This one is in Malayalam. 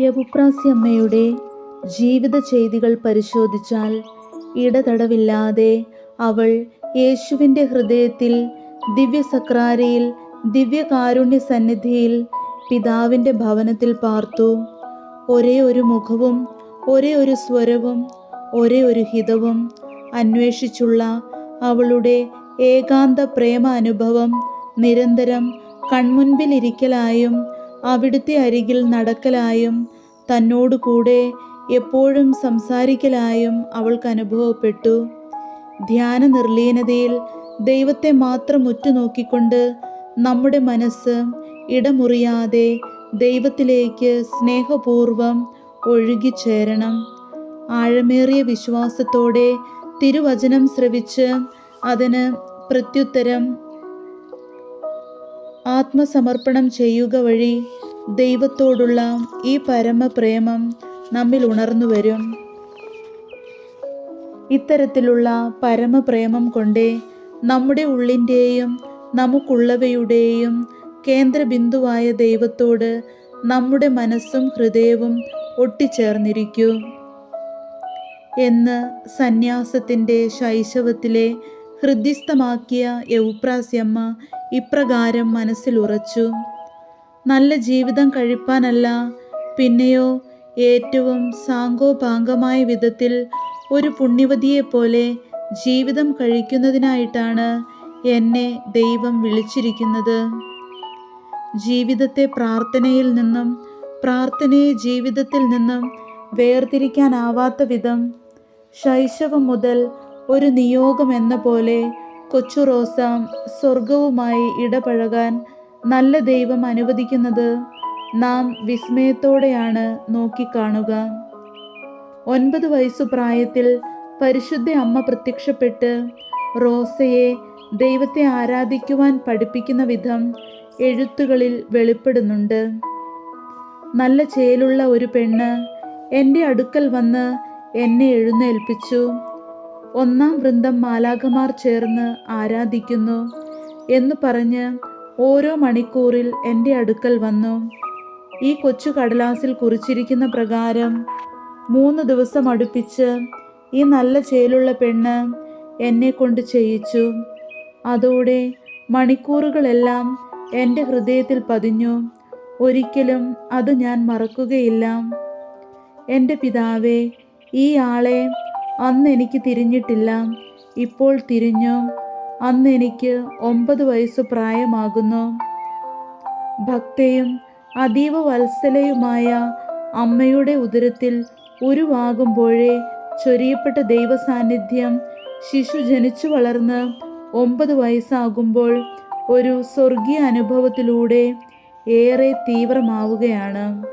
യവുപ്രാസ്യമ്മയുടെ ജീവിത ചെയ്തികൾ പരിശോധിച്ചാൽ ഇടതടവില്ലാതെ അവൾ യേശുവിന്റെ ഹൃദയത്തിൽ ദിവ്യസക്രാരിയിൽ ദിവ്യകാരുണ്യ സന്നിധിയിൽ പിതാവിന്റെ ഭവനത്തിൽ പാർത്തു. ഒരേ ഒരു മുഖവും ഒരേ ഒരു സ്വരവും ഒരേ ഒരു ഹിതവും അന്വേഷിച്ചുള്ള അവളുടെ ഏകാന്ത പ്രേമ അനുഭവം നിരന്തരം കൺമുൻപിലിരിക്കലായും അവിടുത്തെ അരികിൽ നടക്കലായും തന്നോട് കൂടെ എപ്പോഴും സംസാരിക്കലായും അവൾക്ക് അനുഭവപ്പെട്ടു. ധ്യാന നിർലീനതയിൽ ദൈവത്തെ മാത്രം ഉറ്റുനോക്കിക്കൊണ്ട് നമ്മുടെ മനസ്സ് ഇടമുറിയാതെ ദൈവത്തിലേക്ക് സ്നേഹപൂർവം ഒഴുകിച്ചേരണം. ആഴമേറിയ വിശ്വാസത്തോടെ തിരുവചനം ശ്രവിച്ച് അതിന് പ്രത്യുത്തരം ആത്മസമർപ്പണം ചെയ്യുക വഴി ദൈവത്തോടുള്ള ഈ പരമപ്രേമം നമ്മിൽ ഉണർന്നു വരും. ഇത്തരത്തിലുള്ള പരമപ്രേമം കൊണ്ടേ നമ്മുടെ ഉള്ളിന്റെയും നമുക്കുള്ളവയുടെയും കേന്ദ്രബിന്ദുവായ ദൈവത്തോട് നമ്മുടെ മനസ്സും ഹൃദയവും ഒട്ടിച്ചേർന്നിരിക്കൂ. എന്ന് സന്യാസത്തിന്റെ ശൈശവത്തിലെ ഹൃദ്യസ്ഥമാക്കിയ യൗപ്രാസ്യമ്മ ഇപ്രകാരം മനസ്സിലുറച്ചു. നല്ല ജീവിതം കഴിപ്പാനല്ല പിന്നെയോ ഏറ്റവും സാങ്കോപാംഗമായ വിധത്തിൽ ഒരു പുണ്യവതിയെപ്പോലെ ജീവിതം കഴിക്കുന്നതിനായിട്ടാണ് എന്നെ ദൈവം വിളിച്ചിരിക്കുന്നത്. ജീവിതത്തെ പ്രാർത്ഥനയിൽ നിന്നും പ്രാർത്ഥനയെ ജീവിതത്തിൽ നിന്നും വേർതിരിക്കാനാവാത്ത വിധം ശൈശവം മുതൽ ഒരു നിയോഗം എന്ന പോലെ കൊച്ചു റോസ സ്വർഗവുമായി ഇടപഴകാൻ നല്ല ദൈവം അനുവദിക്കുന്നത് നാം വിസ്മയത്തോടെയാണ് നോക്കിക്കാണുക. ഒൻപത് വയസ്സു പ്രായത്തിൽ പരിശുദ്ധ അമ്മ പ്രത്യക്ഷപ്പെട്ട് റോസയെ ദൈവത്തെ ആരാധിക്കുവാൻ പഠിപ്പിക്കുന്ന വിധം എഴുത്തുകളിൽ വെളിപ്പെടുന്നുണ്ട്. നല്ല ചേലുള്ള ഒരു പെണ്ണ് എന്റെ അടുക്കൽ വന്ന് എന്നെ എഴുന്നേൽപ്പിച്ചു. ഒന്നാം വൃന്ദം മാലാഖമാർ ചേർന്ന് ആരാധിക്കുന്നു എന്ന് പറഞ്ഞ് ഓരോ മണിക്കൂറിൽ എന്റെ അടുക്കൽ വന്നു. ഈ കൊച്ചു കടലാസിൽ കുറിച്ചിരിക്കുന്ന പ്രകാരം മൂന്ന് ദിവസം അടുപ്പിച്ച് ഈ നല്ല ചേലുള്ള പെണ്ണ് എന്നെ കൊണ്ട് ചെയ്യിച്ചു. അതോടെ മണിക്കൂറുകളെല്ലാം എന്റെ ഹൃദയത്തിൽ പതിഞ്ഞു. ഒരിക്കലും അത് ഞാൻ മറക്കുകയില്ല. എന്റെ പിതാവേ ഈ ആളെ അന്ന് എനിക്ക് തിരിഞ്ഞിട്ടില്ല. ഇപ്പോൾ തിരിഞ്ഞു. അന്ന് എനിക്ക് ഒമ്പത് വയസ്സ് പ്രായമാകുന്നു. ഭക്തയും അതീവ വത്സലയുമായ അമ്മയുടെ ഉദരത്തിൽ ഉരുവാകുമ്പോഴേ ചൊരിയപ്പെട്ട ദൈവസാന്നിധ്യം ശിശു ജനിച്ചു വളർന്ന് ഒമ്പത് വയസ്സാകുമ്പോൾ ഒരു സ്വർഗീയ അനുഭവത്തിലൂടെ ഏറെ തീവ്രമാവുകയാണ്.